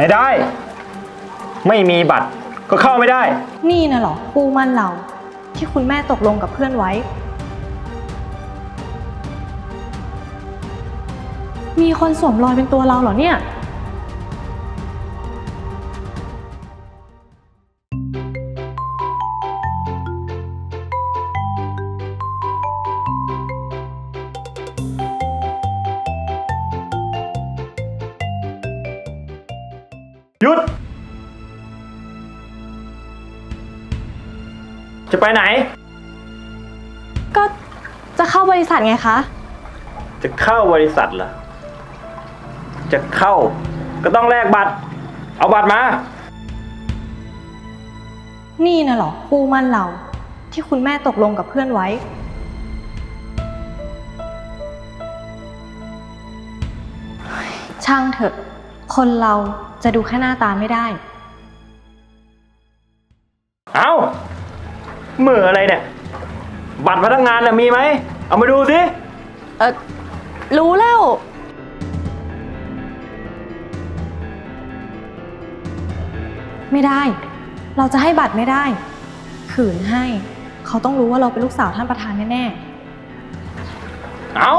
ไม่ได้ ไม่มีบัตรก็เข้าไม่ได้ นี่นะเหรอคู่มั่นเราที่คุณแม่ตกลงกับเพื่อนไว้ มีคนสวมรอยเป็นตัวเราเหรอเนี่ย หยุด จะไปไหน ก็จะเข้าบริษัทไงคะ จะเข้าบริษัทเหรอ จะเข้า ก็ต้องแลกบัตร เอาบัตรมา นี่นะเหรอคู่มั่นเรา ที่คุณแม่ตกลงกับเพื่อนไว้ ช่างเถอะ คนเรา จะดูแค่หน้าตาไม่ได้ เอาเหมืออะไรเนี่ย บัตรพนักงานน่ะมีไหม เอามาดูสิเออรู้แล้ว ไม่ได้ เราจะให้บัตรไม่ได้ ขืนให้ เขาต้องรู้ว่าเราเป็นลูกสาวท่านประธานแน่เอา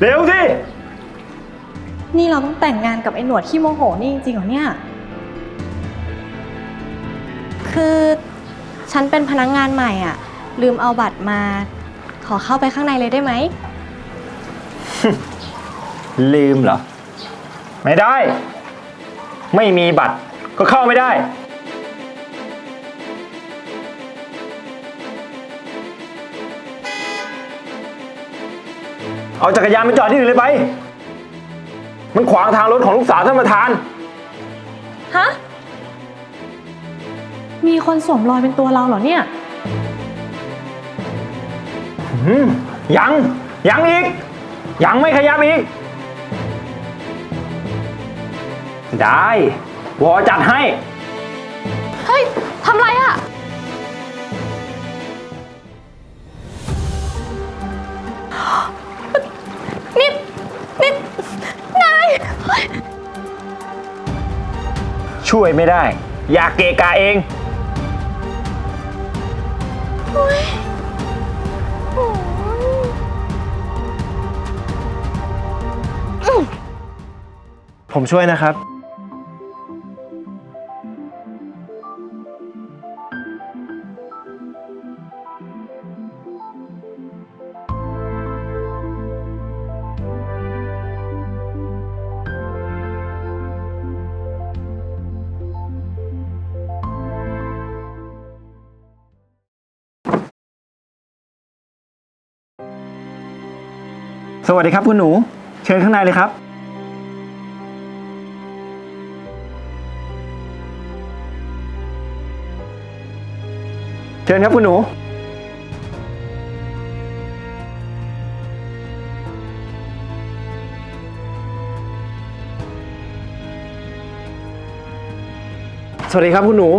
เร็วสิๆ นี่เราต้องแต่งงานกับไอ้หนวดที่โมโหนี่จริงๆเหรอเนี่ย คือฉันเป็นพนักงงานใหม่อะ ลืมเอาบัตรมา ขอเข้าไปข้างในเลยได้ไหม ลืมเหรอ ไม่ได้ ไม่มีบัตรก็เข้าไม่ได้ เอาจักรยานไปจอดที่อื่นเลยไป มันขวางทางรถของลูกสาวท่านประธาน ฮะ มีคนสวมรอยเป็นตัวเราเหรอเนี่ย อืมยัง ยังอีก ยังไม่ขยับอีก ได้ วอจัดให้ เฮ้ย ทำไรอะ ช่วยไม่ได้ อยากเกะกาเอง ผมช่วยนะครับ สวัสดีครับคุณหนู เชิญข้างในเลยครับ เชิญครับคุณหนู สวัสดีครับคุณหนู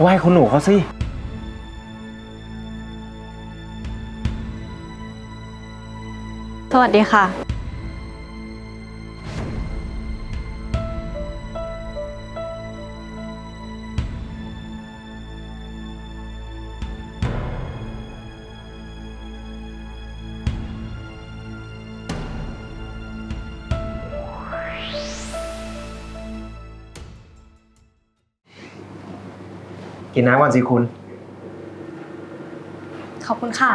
ไหว้คุณหนูเขาสิ สวัสดีค่ะ กินน้ำก่อนสิคุณ ขอบคุณค่ะ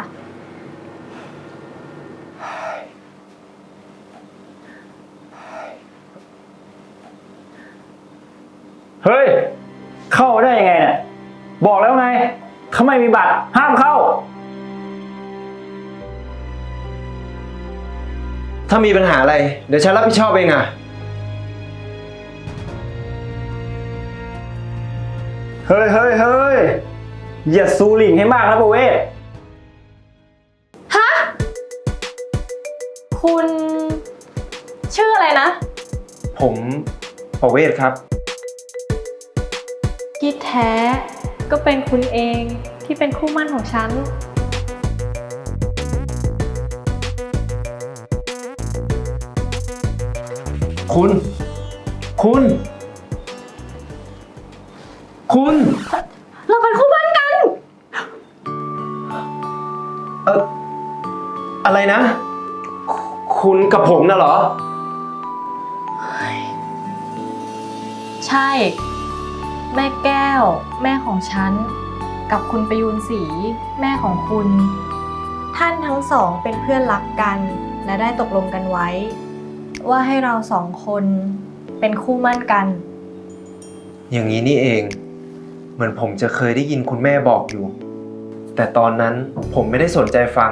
เฮ้ย เข้าได้ยังไงเนี่ย บอกแล้วไงเขาไม่มีบัตร ห้ามเข้า ถ้ามีปัญหาอะไร เดี๋ยวฉันรับผิดชอบเองอะ เฮ้ยเฮ้ยเฮ้ยอย่าซูหลิงให้มากนะประเวศ ฮะ คุณ ชื่ออะไรนะ ผมประเวศครับที่แท้ก็เป็นคุณเองที่เป็นคู่หมั่นของฉัน คุณ คุณ คุณ เราเป็นคู่หมั่นกัน เอออะไรนะ คุณกับผมน่ะเหรอ ใช่ แม่แก้ว แม่ของฉัน กับคุณประยูนศรีแม่ของคุณ ท่านทั้งสองเป็นเพื่อนรักกัน และได้ตกลงกันไว้ ว่าให้เราสองคนเป็นคู่หมั่นกัน อย่างนี้นี่เองเห มือนผมจะเคยได้ยินคุณแม่บอกอยู่ แต่ตอนนั้นผมไม่ได้สนใจฟัง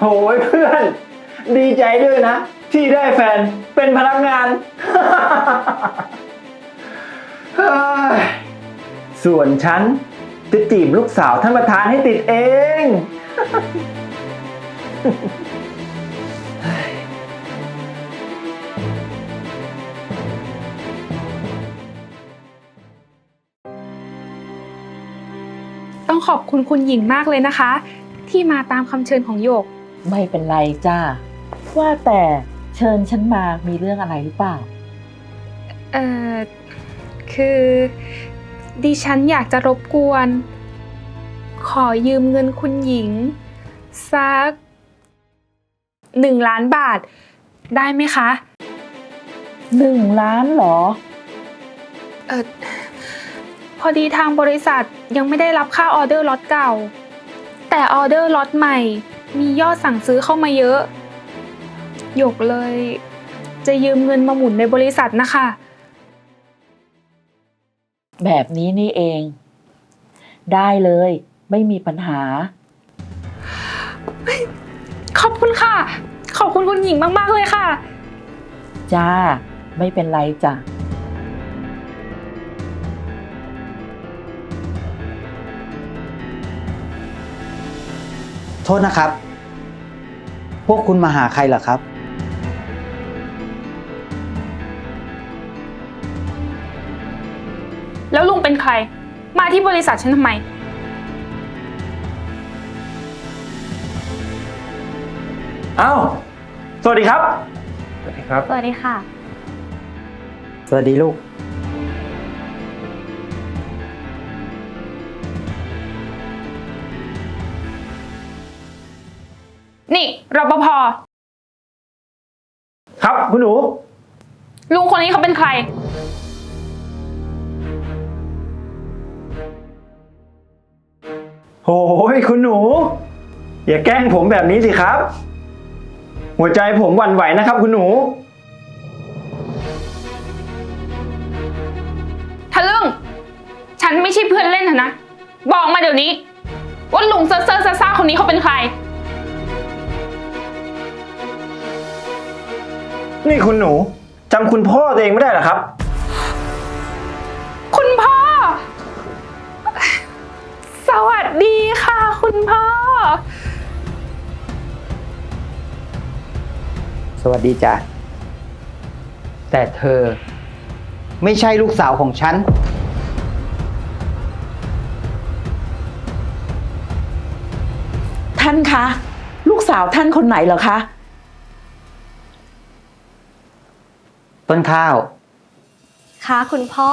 โหยเพื่อน ดีใจด้วยนะ ที่ได้แฟนเป็นพนักงาน ส่วนฉันจะจีบลูกสาวท่านประธานให้ติดเอง ขอบคุณคุณหญิงมากเลยนะคะ ที่มาตามคำเชิญของโยก ไม่เป็นไรจ้าว่าแต่เชิญฉันมามีเรื่องอะไรหรือเปล่า เอ่อ คือดิฉันอยากจะรบกวน ขอยืมเงินคุณหญิง สักหนึ่งล้านบาท ได้ไหมคะ หนึ่งล้านเหรอ เออ พอดีทางบริษัทยังไม่ได้รับค่าออเดอร์ล็อตเก่า แต่ออเดอร์ล็อตใหม่ มียอดสั่งซื้อเข้ามาเยอะ หยกเลย จะยืมเงินมาหมุนในบริษัทนะคะ แบบนี้นี่เอง ได้เลยไม่มีปัญหา ขอบคุณค่ะ ขอบคุณคุณหญิงมาก ๆ เลยค่ะ จ้า ไม่เป็นไรจ้ะ ษนะครับ พวกคุณมาหาใครเหรอครับ แล้วลุงเป็นใคร มาที่บริษัทฉันทำไม อ้าว สวัสดีครับ สวัสดีครับ สวัสดีค่ะ สวัสดีลูก นี่รปภครับคุณหนู ลุงคนนี้เขาเป็นใคร โอ้ยคุณหนู อย่าแกล้งผมแบบนี้สิครับ หัวใจผมหวั่นไหวนะครับ คุณหนู ทะลึ่ง ฉันไม่ใช่เพื่อนเล่นเถอะนะ บอกมาเดี๋ยวนี้ ว่าลุงเซอร์เซอร์ซ่าๆคนนี้เขาเป็นใคร นี่คุณหนูจำคุณพ่อตัวเองไม่ได้เหรอครับ คุณพ่อ สวัสดีค่ะ คุณพ่อ สวัสดีจ้ะแต่เธอ ไม่ใช่ลูกสาวของฉัน ท่านคะ ลูกสาวท่านคนไหนเหรอคะ ต้นข้าว ค่ะคุณพ่อ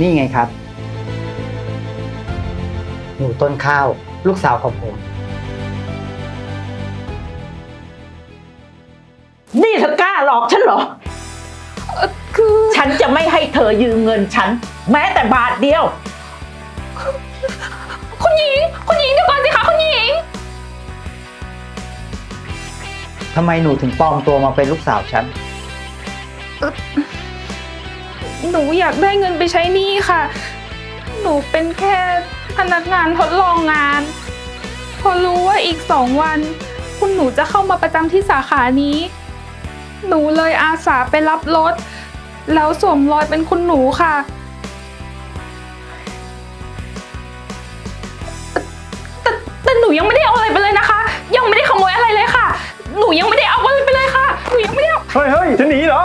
นี่ไงครับ หนูต้นข้าว ลูกสาวของผม นี่เธอกล้าหลอกฉันเหรอ คือ ฉันจะไม่ให้เธอยืมเงินฉัน แม้แต่บาทเดียวคุณหญิง คุณหญิงเดี๋ยวก่อนสิคะคุณหญิง ทำไมหนูถึงปลอมตัวมาเป็นลูกสาวฉัน หนูอยากได้เงินไปใช้หนี้ค่ะ หนูเป็นแค่พนักงานทดลองงาน พอรู้ว่าอีกสองวัน คุณหนูจะเข้ามาประจำที่สาขานี้ หนูเลยอาสาไปรับรถ แล้วสวมรอยเป็นคุณหนูค่ะ ยังไม่ได้เอาอะไรไปเลยนะคะ ยังไม่ได้ขโมยอะไรเลยค่ะ หนูยังไม่ได้เอาอะไรไปเลยค่ะ หนูยังไม่ได้เอาเฮ้ยเฮ้ยจะหนีเหรอ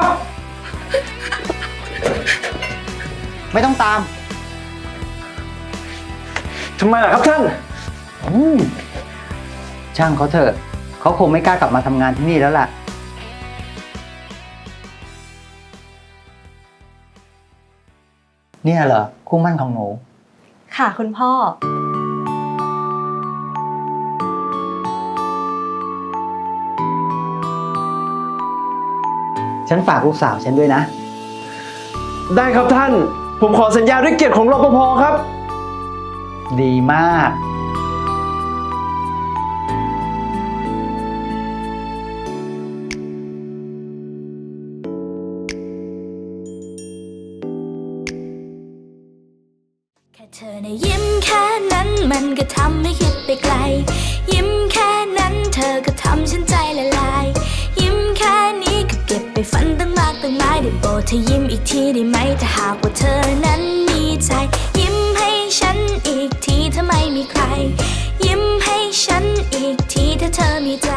ไม่ต้องตาม ทำไมล่ะครับท่าน อืมช่างเขาเถอะ เขาคงไม่กล้ากลับมาทำงานที่นี่แล้วล่ะ เนี่ยเหรอคู่มั่นของหนู ค่ะคุณพ่อ ฉันฝากลูกสาวฉันด้วยนะ ได้ครับท่าน ผมขอสัญญาด้วยเกียรติของรปภครับ ดีมาก แค่เธอในะยิ้มแค่นั้นมันก็ทำให้คิดไปไกล ยิ้มแค่นั้นเธอก็ทำฉันใจละลายยิ้ หลาได้โปรดเธอยิ้มอีกทีได้ไหมถ้าหากว่าเธอนั้นมีใจ ยิ้มให้ฉันอีกทีถ้าไม่มีใคร ยิ้มให้ฉันอีกทีถ้าเธอมีใจ